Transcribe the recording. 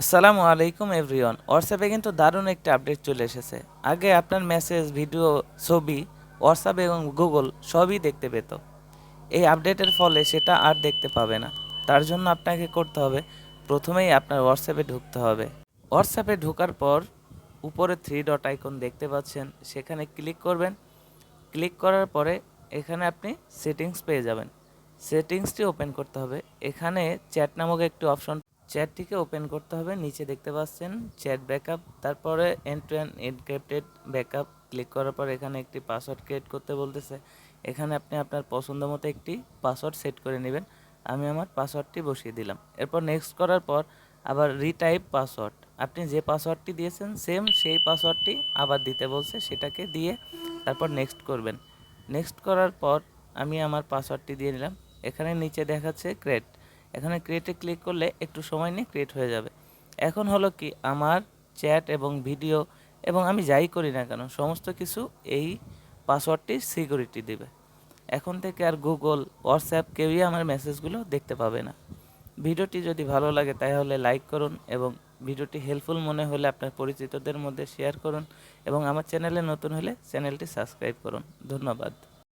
আসসালামু আলাইকুম এভরিওয়ান। হোয়াটসঅ্যাপে কিন্তু দারুণ একটা আপডেট চলে এসেছে। আগে আপনার মেসেজ ভিডিও ছবি হোয়াটসঅ্যাপ এবং গুগল সবই দেখতে পেত। এই আপডেটের ফলে সেটা আর দেখতে পাবে না। তার জন্য আপনাকে করতে হবে, প্রথমেই আপনার হোয়াটসঅ্যাপে ঢুকতে হবে। হোয়াটসঅ্যাপে ঢোকার পর উপরে থ্রি ডট আইকন দেখতে পাচ্ছেন। সেখানে ক্লিক করবেন। ক্লিক করার পরে এখানে আপনি সেটিংস পেয়ে যাবেন। সেটিংসটি ওপেন করতে হবে। এখানে চ্যাট নামক একটি অপশন চ্যাটটিকে ওপেন করতে হবে, নিচে দেখতে পাচ্ছেন চ্যাট ব্যাকআপ, তারপরে end to end encrypted backup, click করার পর এখানে একটি পাসওয়ার্ড ক্রিয়েট করতে বলতেছে। এখানে আপনি আপনার পছন্দ মতো একটি পাসওয়ার্ড সেট করে নেবেন। আমি আমার পাসওয়ার্ডটি বসিয়ে দিলাম। এরপর নেক্সট করার পর আবার রিটাইপ পাসওয়ার্ড। আপনি যে পাসওয়ার্ডটি দিয়েছেন সেম সেই পাসওয়ার্ডটি আবার দিতে বলছে, সেটাকে দিয়ে তারপর নেক্সট করবেন। নেক্সট করার পর আমি আমার পাসওয়ার্ডটি দিয়ে নিলাম। এখানে নিচে দেখাচ্ছে ক্রিয়েট এখানে ক্রিয়েটে ক্লিক করলে একটু সময় নিয়ে ক্রিয়েট হয়ে যাবে। এখন হলো কি, আমার চ্যাট এবং ভিডিও এবং আমি যাই করি না কেন, সমস্ত কিছু এই পাসওয়ার্ডটি সিকিউরিটি দেবে। এখন থেকে আর গুগল হোয়াটসঅ্যাপ কেউই আমার মেসেজগুলো দেখতে পাবে না। ভিডিওটি যদি ভালো লাগে তাহলে লাইক করুন এবং ভিডিওটি হেল্পফুল মনে হলে আপনার পরিচিতদের মধ্যে শেয়ার করুন এবং আমার চ্যানেলে নতুন হলে চ্যানেলটি সাবস্ক্রাইব করুন। ধন্যবাদ।